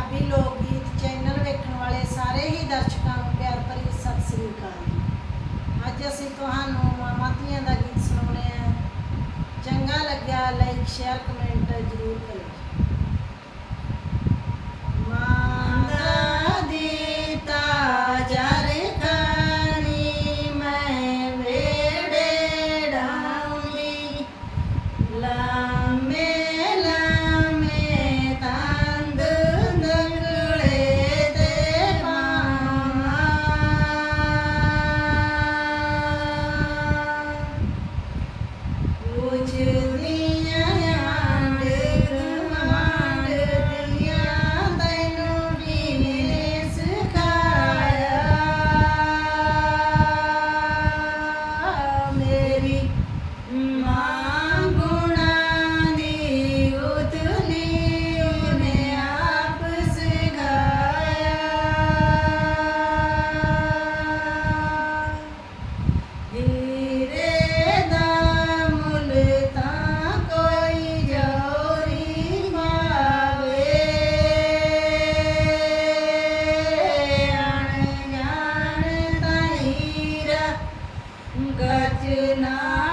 ਪੰਜਾਬੀ ਲੋਕ ਗੀਤ ਚੈਨਲ ਵੇਖਣ ਵਾਲੇ ਸਾਰੇ ਹੀ ਦਰਸ਼ਕਾਂ ਨੂੰ ਪਿਆਰ ਭਰੀ ਸਤਿ ਸ੍ਰੀ ਅਕਾਲ ਅੱਜ ਅਸੀਂ ਤੁਹਾਨੂੰ ਮਾਮਾ ਧੀਆਂ ਦਾ ਗੀਤ ਸੁਣਾਉਣੇ ਆ। ਚੰਗਾ ਲੱਗਿਆ ਲਾਈਕ ਸ਼ੇਅਰ ਕਮੈਂਟ ਜ਼ਰੂਰ ਕਰਿਓ। रचना